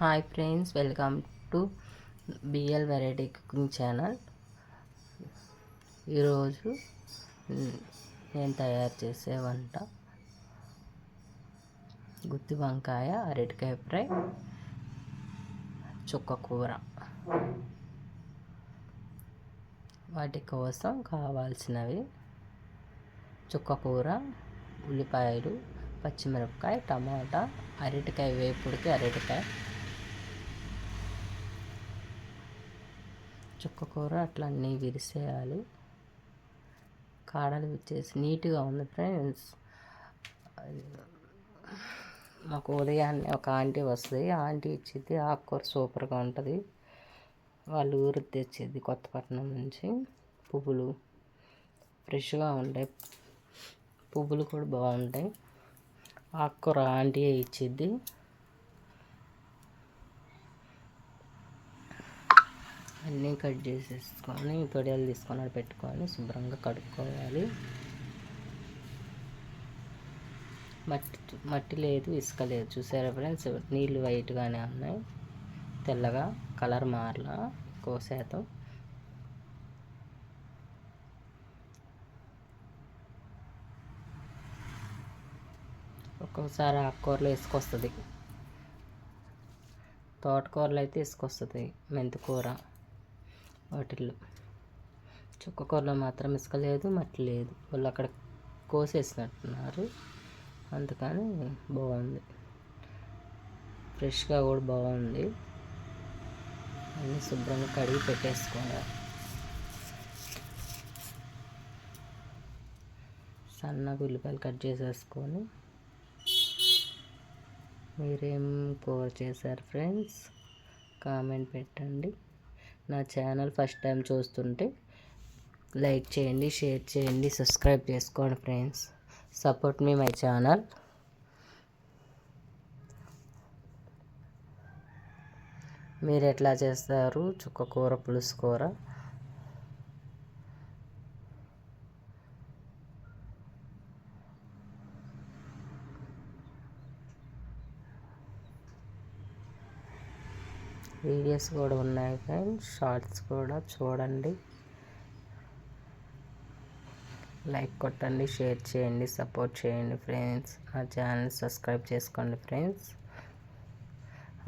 Hi friends welcome to B L variety cooking channel. ఈరోజు నేను తయారు చేసే వంట గుత్తి వంకాయ అరటికాయ ఫ్రై చుక్క కూర. వాటి కోసం కావాల్సినవి చుక్క కూర ఉల్లిపాయలు పచ్చిమిరపకాయ టమాటా అరటికాయ వేపుడికి అరటికాయ చుక్క కూర అట్లా అన్నీ విరిసేయాలి. కాడలు విచ్చేసి నీట్గా ఉంది ఫ్రెండ్స్. మాకు ఉదయాన్నే ఒక ఆంటీ వస్తుంది. ఆంటీ ఇచ్చింది ఆకుకూర సూపర్గా ఉంటుంది. వాళ్ళు ఊరు తెచ్చేది కొత్తపట్నం నుంచి. పువ్వులు ఫ్రెష్గా ఉంటాయి పువ్వులు కూడా బాగుంటాయి. ఆకుకూర ఆంటీ ఇచ్చిద్ది అన్నీ కట్ చేసేసుకొని తొడియాలు తీసుకొని ఆడ పెట్టుకొని శుభ్రంగా కడుక్కోవాలి. మట్టి మట్టి లేదు ఇసుక లేదు. చూసారా ఫ్రెండ్స్? నీళ్ళు వైట్గానే ఉన్నాయి. తెల్లగా కలర్ మారలా. ఎక్కువ శాతం. ఒక్కొక్కసారి ఆకుకూరలు వేసుకొస్తుంది. తోటకూరలు అయితే వేసుకొస్తుంది. మెంతికూర. వాటిల్లో. చుక్కకూరలో మాత్రం ఇసుక లేదు మట్టి లేదు. వాళ్ళు అక్కడ కోసేసినట్టున్నారు. అందుకని బాగుంది. ఫ్రెష్గా కూడా బాగుంది. అన్నీ శుభ్రంగా కడిగి పెట్టేసుకోవాలి. సన్నగా ఉల్లిపాయలు కట్ చేసేసుకొని మీరేం కూర చేశారు ఫ్రెండ్స్? కామెంట్ పెట్టండి. నా ఛానల్ ఫస్ట్ టైం చూస్తుంటే లైక్ చేయండి షేర్ చేయండి సబ్స్క్రైబ్ చేసుకోండి friends. Support me my channel. మీరు ఎట్లా చేస్తారు? చుక్క కూర పులుసు కూర. వీడియోస్ కూడా ఉన్నాయి ఫ్రెండ్స్ షార్ట్స్ కూడా చూడండి. లైక్ కొట్టండి షేర్ చేయండి సపోర్ట్ చేయండి ఫ్రెండ్స్ నా ఛానల్ సబ్స్క్రైబ్ చేసుకోండి ఫ్రెండ్స్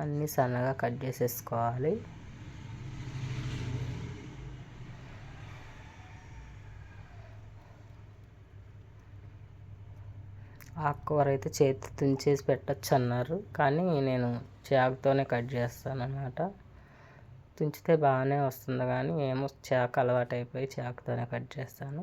అన్నీ సన్నగా కట్ చేసేసుకోవాలి. ఆకుకూర అయితే చేతి తుంచేసి పెట్టచ్చు అన్నారు. కానీ నేను చాకుతోనే కట్ చేస్తాను అన్నమాట తుంచితే బాగానే వస్తుంది కానీ ఏమో చాకు అలవాటు అయిపోయి చాకుతోనే కట్ చేస్తాను.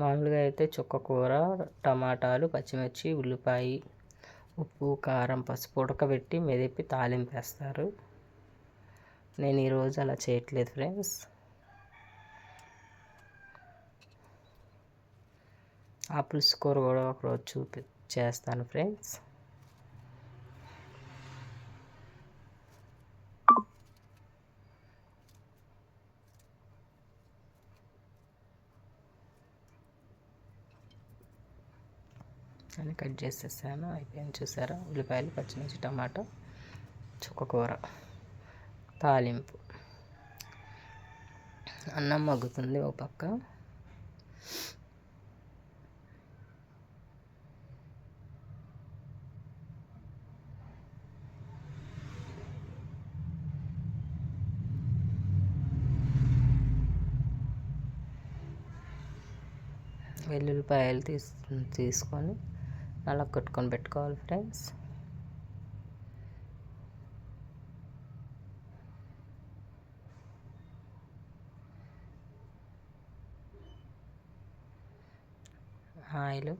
మామూలుగా అయితే చుక్క కూర టమాటాలు పచ్చిమిర్చి ఉల్లిపాయ ఉప్పు కారం పసుపు ఉడకబెట్టి మెదిపి తాలింపేస్తారు. నేను ఈరోజు అలా చేయట్లేదు ఫ్రెండ్స్. ఆ పులుసు కూర కూడా ఒకరోజు చూపి చేస్తాను ఫ్రెండ్స్ అని కట్ చేసేసాను. అయిపోయింది చూసారా? ఉల్లిపాయలు పచ్చిమిర్చి టమాటో చుక్కకూర తాలింపు. అన్నం మగ్గుతుంది ఒక పక్క. వెల్లుల్లిపాయలు తీసు తీసుకొని అలా కొట్టుకొని పెట్టుకోవాలి ఫ్రెండ్స్. ఆయిల్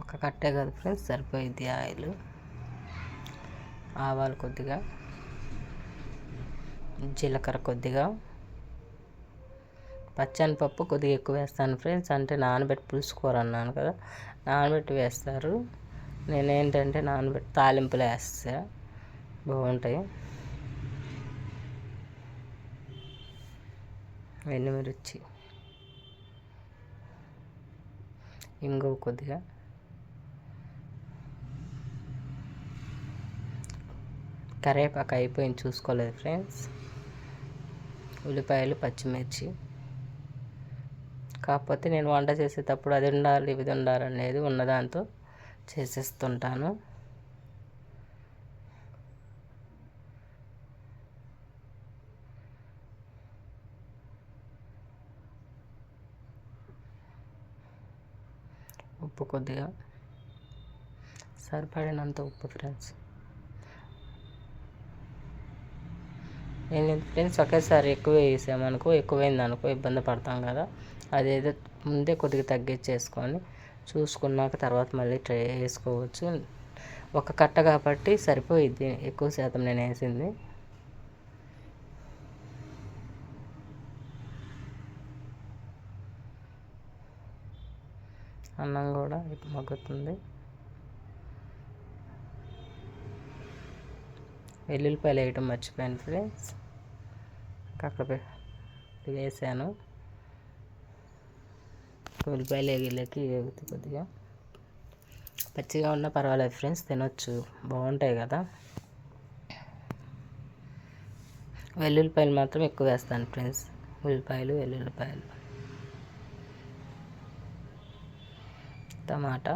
ఒక కట్టే కదా ఫ్రెండ్స్ సరిపోయింది ఆయిల్. ఆవాలు కొద్దిగా జీలకర్ర కొద్దిగా. పచ్చని పప్పు కొద్దిగా ఎక్కువ వేస్తాను ఫ్రెండ్స్. అంటే నానబెట్టి పులుసుకోరు అన్నాను కదా. నానబెట్టి వేస్తారు. నేనేంటంటే నానబెట్టి తాలింపులు వేస్తా. బాగుంటాయి. ఎండుమిర్చి ఇంగువ కొద్దిగా. కరేపాకు అయిపోయింది చూసుకోలేదు ఫ్రెండ్స్. ఉల్లిపాయలు పచ్చిమిర్చి. కాకపోతే నేను వంట చేసేటప్పుడు అది ఉండాలి ఇది ఉండాలి అనేది ఉన్నదాంతో చేసేస్తుంటాను. ఉప్పు కొద్దిగా సరిపడినంత ఉప్పు ఫ్రెండ్స్ నేను ఫ్రెండ్స్ ఒకేసారి ఎక్కువ వేసామనుకో ఎక్కువైంది అనుకో ఇబ్బంది పడతాం కదా. అదేదో ముందే కొద్దిగా తగ్గించేసుకొని చూసుకున్నాక తర్వాత మళ్ళీ ట్రై వేసుకోవచ్చు ఒక కట్ట కాబట్టి సరిపోయిద్ది ఎక్కువ శాతం నేను వేసింది. అన్నం కూడా మగ్గుతుంది. వెల్లుల్లిపాయలు వేయటం మర్చిపోయాను ఫ్రెండ్స్. అక్కడ వేసాను. ఉల్లిపాయలు ఎగిళ్ళకి వేగుతుంది కొద్దిగా. పచ్చిగా ఉన్నా పర్వాలేదు ఫ్రెండ్స్ తినొచ్చు. బాగుంటాయి కదా. వెల్లుల్లిపాయలు మాత్రం ఎక్కువ వేస్తాను ఫ్రెండ్స్. ఉల్లిపాయలు వెల్లుల్లిపాయలు. టమాటా.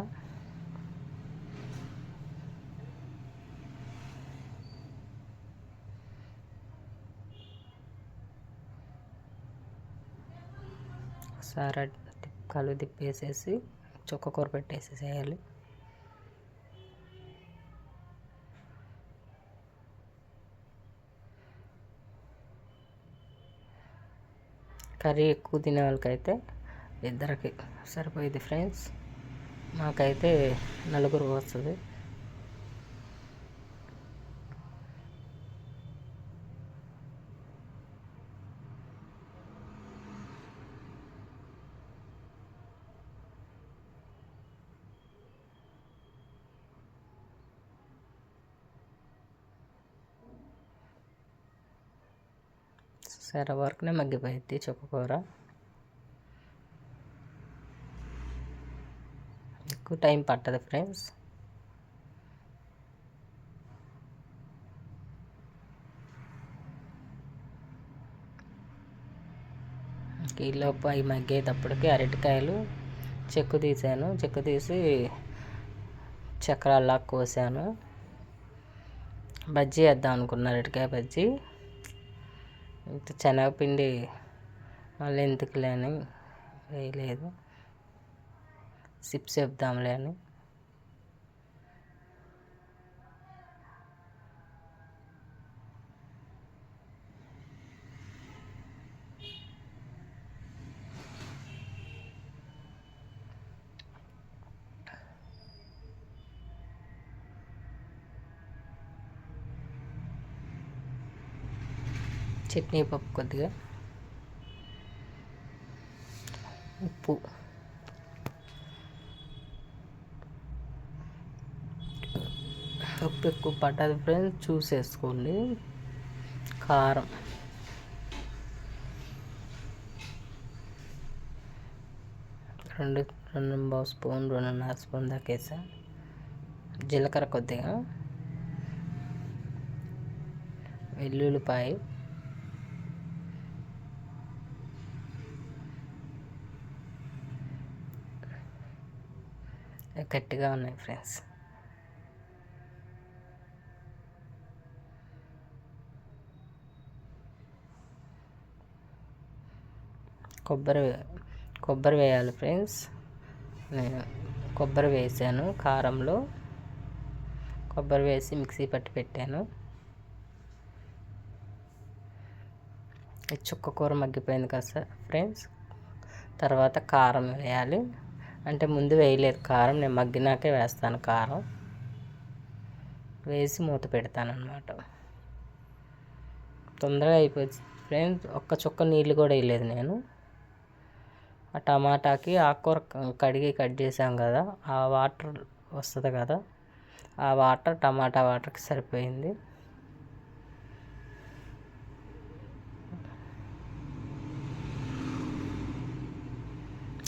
ఒకసారి కలు తిప్పేసేసి చుక్క కూర పెట్టేసేసేయాలి. కర్రీ ఎక్కువ తినే వాళ్ళకైతే ఇద్దరికి సరిపోయింది ఫ్రెండ్స్. మాకైతే నలుగురు వస్తుంది. సరే వరకునే మగ్గిపోయింది చుక్కకూర ఎక్కువ టైం పట్టదు ఫ్రెండ్స్. ఈలోపు అవి మగ్గేటప్పటికి అరటికాయలు చెక్కు తీసాను చెక్కు తీసి చక్రాల్లా కోసాను. బజ్జీ వేద్దాం అనుకున్నా అరటికాయ బజ్జీ. శనగపిండి మళ్ళీ ఎందుకులే అని వేయలేదు సిప్స్ చెప్దాంలే అని. చట్నీ పప్పు కొద్దిగా. ఉప్పు. ఉప్పు ఎక్కువ పట్టదు ఫ్రెండ్స్ చూసేసుకోండి. కారం. రెండు రెండు స్పూన్ రెండున్నర స్పూన్ దాకా వేసా. జీలకర్ర కొద్దిగా. వెల్లుల్లిపాయ. గట్టిగా ఉన్నాయి ఫ్రెండ్స్ కొబ్బరి కొబ్బరి వేయాలి ఫ్రెండ్స్ నేను కొబ్బరి వేసాను కారంలో. కొబ్బరి వేసి మిక్సీ పట్టి పెట్టాను. చుక్క కూర మగ్గిపోయింది కదా సార్ ఫ్రెండ్స్ తర్వాత కారం వేయాలి. అంటే ముందు వేయలేదు. కారం నేను మగ్గినాకే వేస్తాను కారం. వేసి మూత పెడతాను అనమాట తొందరగా అయిపోయింది. ఫ్రెండ్స్ ఒక్క చుక్క నీళ్ళు కూడా వేయలేదు నేను. ఆ టమాటాకి ఆకుకూర కడిగి కట్ చేసాం కదా ఆ వాటర్ వస్తుంది కదా ఆ వాటర్ టమాటా వాటర్కి సరిపోయింది.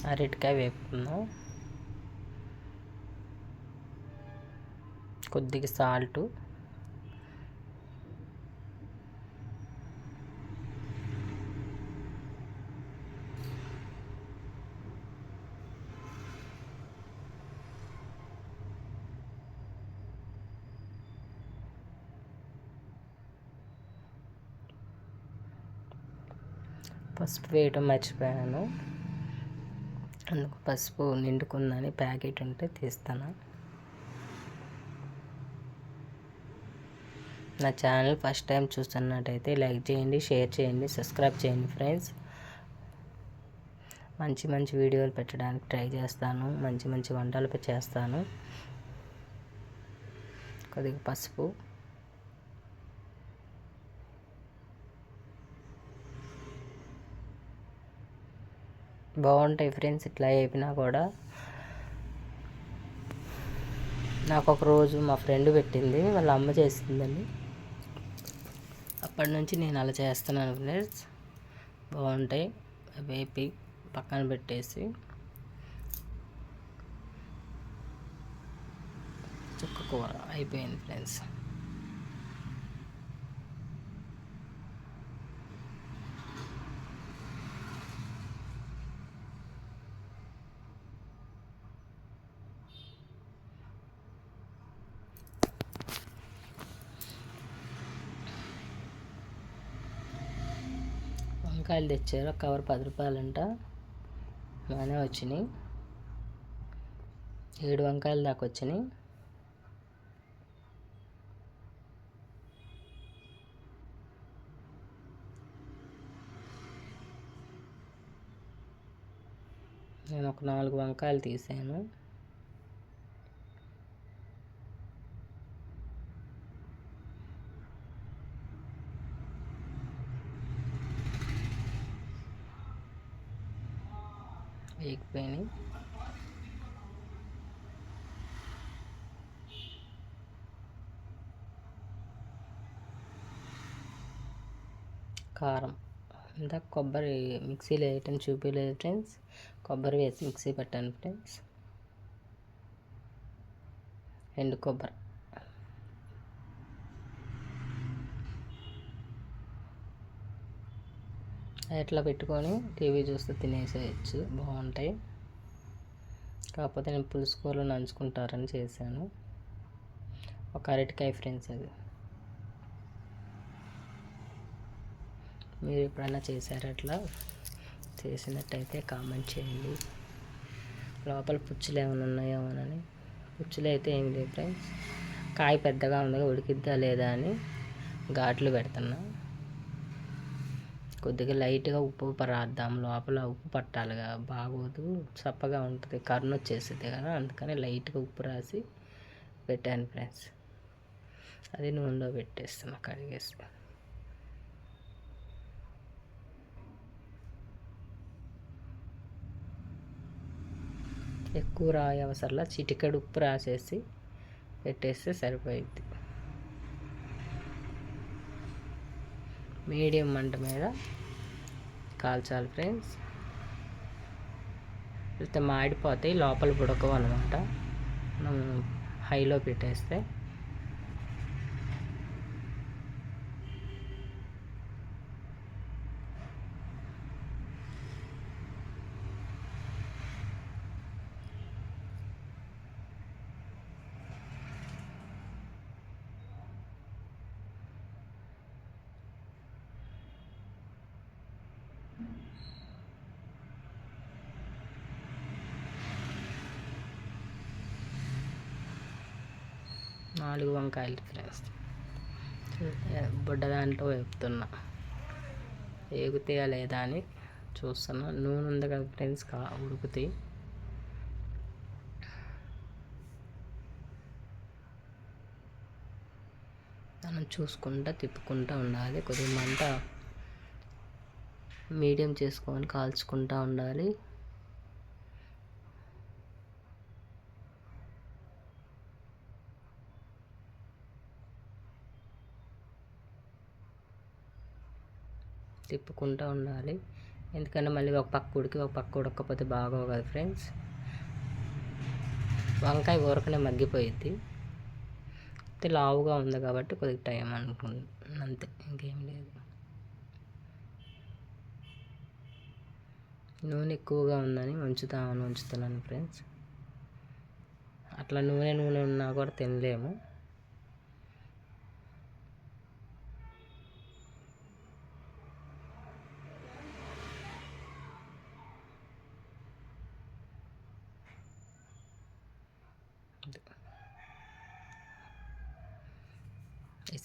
అరటికాయ వేపుకుందాం. కొద్దిగా సాల్టు. పసుపు వేయటం మర్చిపోయాను. అందుకు పసుపు నిండుకుందని ప్యాకెట్ ఉంటే తీస్తాను. నా ఛానల్ ఫస్ట్ టైం చూస్తున్నట్టయితే లైక్ చేయండి షేర్ చేయండి సబ్స్క్రైబ్ చేయండి ఫ్రెండ్స్. మంచి మంచి వీడియోలు పెట్టడానికి ట్రై చేస్తాను. మంచి మంచి వంటలు చేస్తాను. కొద్దిగా పసుపు. బాగుంటాయి ఫ్రెండ్స్ ఇట్లా వేపినా కూడా. నాకు ఒక రోజు మా ఫ్రెండ్ పెట్టింది వాళ్ళ అమ్మ చేసిందని. అప్పటి నుంచి నేను అలా చేస్తున్నాను ఫ్రెండ్స్. బాగుంటాయి వేపి పక్కన పెట్టేసి. చుక్క కూర అయిపోయింది ఫ్రెండ్స్. వంకాయలు తెచ్చారు. కవర్ పది రూపాయలంట. బాగానే వచ్చినాయి. ఏడు వంకాయలు దాకా వచ్చినాయి. నేను ఒక నాలుగు వంకాయలు తీసాను. వేగిపోయినాయి కారం. ఇందాక కొబ్బరి మిక్సీలో వేయటం చూపించలేదు ఫ్రెండ్స్. కొబ్బరి వేసి మిక్సీ పెట్టాను ఫ్రెండ్స్. ఎండు కొబ్బరి. ఎట్లా పెట్టుకొని టీవీ చూస్తూ తినేసేయచ్చు. బాగుంటాయి. కాకపోతే నేను పులుసు కూరలు నంచుకుంటారని చేశాను. ఒక అరటికాయ ఫ్రెండ్స్ అది. మీరు ఎప్పుడైనా చేశారా అట్లా? చేసినట్టయితే కామెంట్ చేయండి. లోపల పుచ్చులు ఏమైనా ఉన్నాయో అని. పుచ్చులు అయితే ఏం లేవు ఫ్రెండ్స్. కాయ పెద్దగా ఉంది ఉడికిద్దా లేదా అని ఘాట్లు పెడుతున్నా. కొద్దిగా లైట్గా ఉప్పు రాద్దాం లోపల ఉప్పు పట్టాలిగా బాగోదు చప్పగా ఉంటుంది కర్ణ వచ్చేస్తుంది కదా అందుకని లైట్గా ఉప్పు రాసి పెట్టాను ఫ్రెండ్స్. అది నూనెలో పెట్టేస్తున్నా కడిగేసి ఎక్కువ రాయి అవసరంలా చిటికెడు ఉప్పు రాసేసి పెట్టేస్తే సరిపోయిద్ది. మీడియం మంట మీద కాల్చాలి ఫ్రెండ్స్. అయితే మాడిపోతాయి లోపల ఉడకవు అనమాట మనం హైలో పెట్టేస్తే నాలుగు వంకాయలు ఫ్రెండ్స్. బుడ్డ దాంట్లో వేపుతున్నా. వేగుతాయా లేదా అని చూస్తున్నా. నూనె ఉంది కదా ఫ్రెండ్స్ కా ఉడుకుతాయి. మనం చూసుకుంటా తిప్పుకుంటూ ఉండాలి. కొద్దిగా మంట మీడియం చేసుకొని కాల్చుకుంటూ ఉండాలి. తిప్పుకుంటూ ఉండాలి. ఎందుకంటే మళ్ళీ ఒక పక్క ఉడికి ఒక పక్క ఉడకపోతే బాగోవు కదా ఫ్రెండ్స్. వంకాయ ఊరకనే మగ్గిపోయిద్ది. అయితే లావుగా ఉంది కాబట్టి కొద్దిగా టైం అనుకుంది అంతే ఇంకేం లేదు. నూనె ఎక్కువగా ఉందని ఉంచుతామని ఉంచుతున్నాను ఫ్రెండ్స్. అట్లా నూనె నూనె ఉన్నా కూడా తినలేము.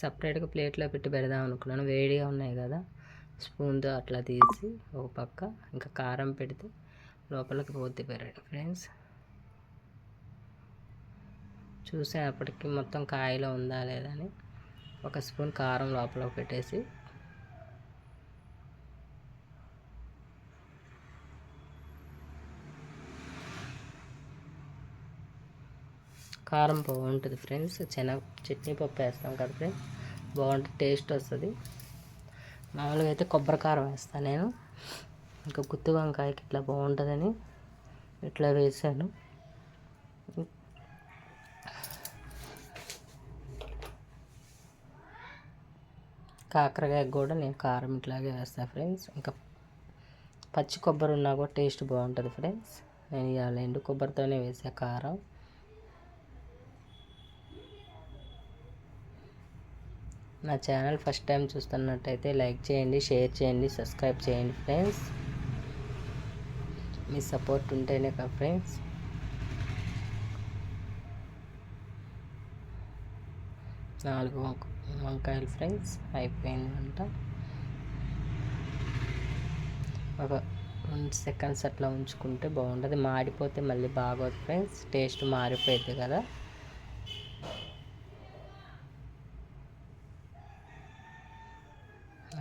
సపరేట్గా ప్లేట్లో పెట్టి పెడదాం అనుకున్నాను. వేడిగా ఉన్నాయి కదా. స్పూన్తో అట్లా తీసి ఒక పక్క ఇంకా కారం పెడితే లోపలికి పోతే పెరగండి. ఫ్రెండ్స్ చూసేపటికి మొత్తం కాయలో ఉందా లేదని ఒక స్పూన్ కారం లోపల పెట్టేసి కారం బాగుంటుంది ఫ్రెండ్స్. శనగ చట్నీ పప్పు వేస్తాం కదా ఫ్రెండ్స్. బాగుంటుంది టేస్ట్ వస్తుంది. మామూలుగా అయితే కొబ్బరి కారం వేస్తాను నేను. ఇంకా గుత్తి వంకాయకి ఇట్లా బాగుంటుందని ఇట్లా వేసాను. కాకరకాయ కూడా నేను కారం ఇట్లాగే వేస్తాను ఫ్రెండ్స్. ఇంకా పచ్చి కొబ్బరి ఉన్నా కూడా టేస్ట్ బాగుంటుంది ఫ్రెండ్స్. నేను ఇవాళ ఎండు కొబ్బరితోనే వేసా కారం. నా ఛానల్ ఫస్ట్ టైం చూస్తున్నట్టయితే లైక్ చేయండి షేర్ చేయండి సబ్స్క్రైబ్ చేయండి ఫ్రెండ్స్. మీ సపోర్ట్ ఉంటేనే కదా ఫ్రెండ్స్. నాలుగు వంకాయలు ఫ్రెండ్స్ అయిపోయింది అంట ఒక రెండు సెకండ్స్ అట్లా ఉంచుకుంటే బాగుంటుంది. మాడిపోతే మళ్ళీ బాగోదు ఫ్రెండ్స్. టేస్ట్ మారిపోయింది కదా.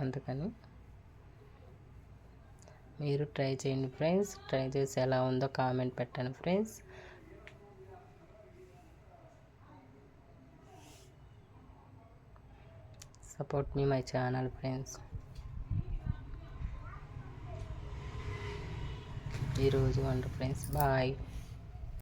అందుకని మీరు ట్రై చేయండి ఫ్రెండ్స్. ట్రై చేసి ఎలా ఉందో కామెంట్ పెట్టండి friends. Support me my channel friends. ఈరోజు వంట ఫ్రెండ్స్. బాయ్.